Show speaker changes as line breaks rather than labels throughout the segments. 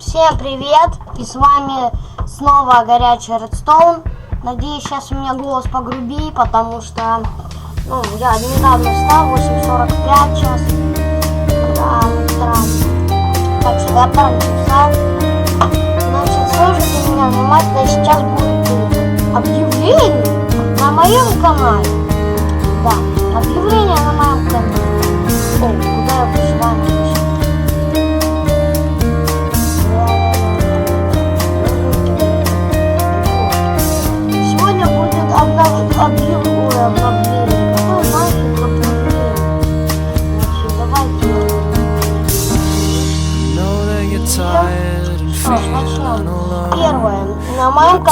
Всем привет! И с вами снова горячий Редстоун. Надеюсь, сейчас у меня голос погрубее, потому что ну, я недавно встал, 8.45 час. Да, странно. Так что я пораньше встал. Значит, слушайте меня внимательно, сейчас будет объявление на моем канале. Да, объявление на моем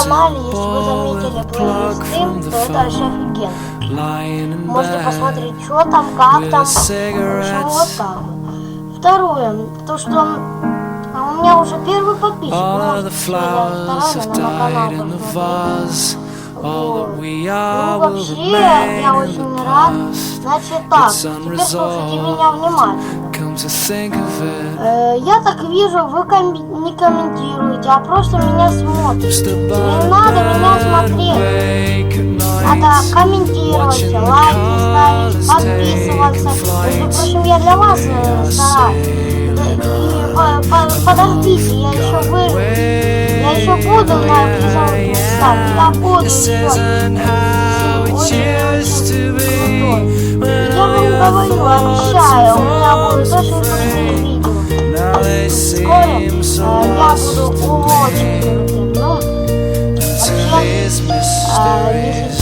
канале, если вы заметили плейлист, то это вообще офигенно. Можете посмотреть, что там, как там.
Cigarettes.
вот так вот. Второе. То, что а у меня уже первый подписчик. Посмотреть
flowers
заранее
have
на канал
we
Ну, вообще, я очень рад. Значит так, теперь слушайте меня внимательно. Э, я так вижу, вы ком- не комментируете, а просто меня смотрите. Не надо меня смотреть. Надо комментировать, лайки ставить, подписываться. Между прочим, я для вас э, стараюсь. И по- по- подождите, я еще вы, я еще буду на эпизод ставить, я буду еще.
isn't how it used to be. When
Я вам
all
говорю,
your
обещаю, у меня
thoughts
будут
were
очень крутые
free.
видео.
Now they
Вскоре э,
seem so
я буду
lost
очень крутым. Ну,
to
вообще,
these
э, если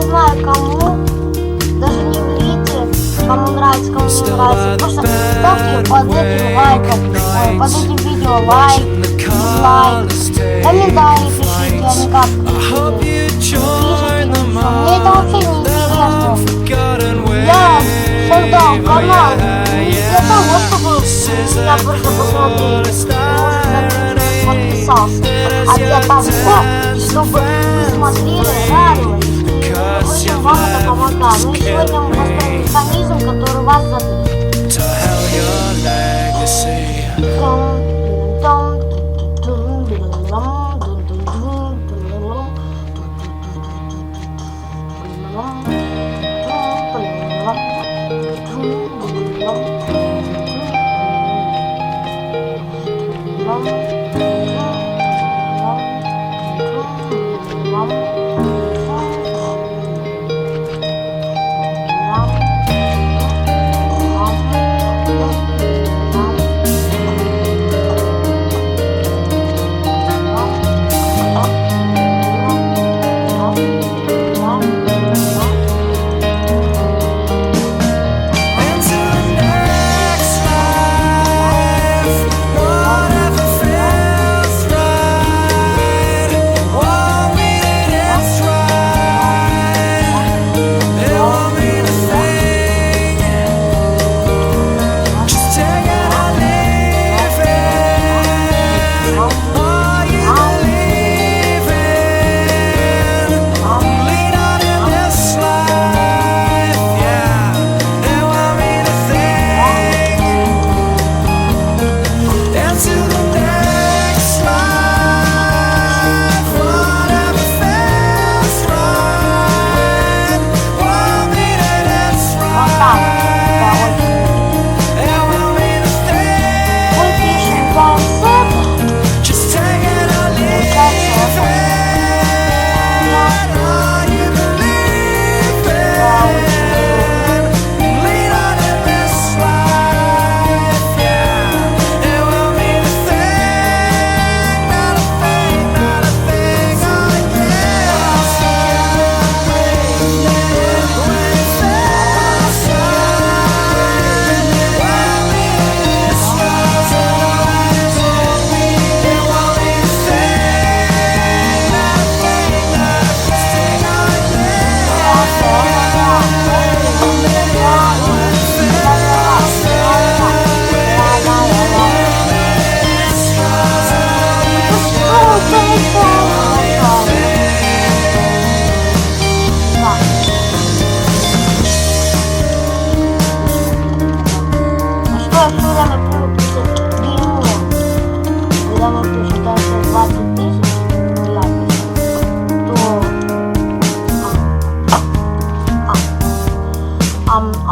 видео. Я даже знаю, кому. Даже не врите, кому нравится, кому не нравится. Просто ставьте под этим лайком, ой, под этим видео лайк,
Watching the
дизлайк,
colors take
комментарии пишите, а не как
I hope
пишите.
you join the
Мне это вообще не интересно.
forgotten
Я
wave.
создал
Oh,
канал
yeah,
не
yeah.
для того, чтобы меня просто посмотреть, может, подписался, а для того, чтобы вы смотрели, радовались. Очень вам это помогает. Ну и сегодня мы построим механизм, который вас задушит.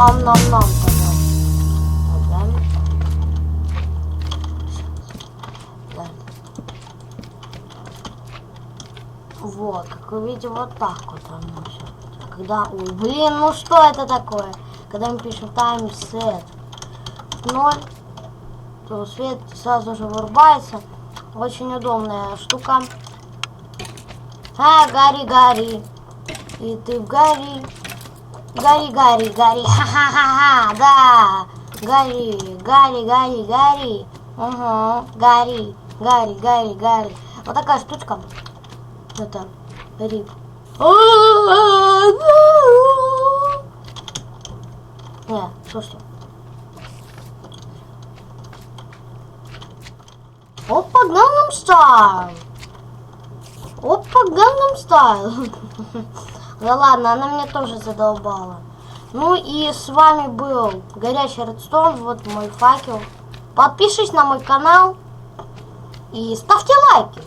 А, ам, ам, нам, нам. Ага. Да. Вот, как вы видите, вот так вот оно все. Когда, ой, блин, ну что это такое? Когда мы пишем time set 0, то свет сразу же вырубается. Очень удобная штука. А, гори, гори. И ты в гори. Гори, гори, гори. Ха-ха-ха-ха, да. Гори, гори, гори, гори. Угу, гори, гори, гори, гори. Вот такая штучка. Это рип. Не, слушайте. Опа, Gangnam Style. Опа, Gangnam Style. Да ладно, она меня тоже задолбала. Ну и с вами был Горячий Редстоун, вот мой факел. Подпишись на мой канал и ставьте лайки.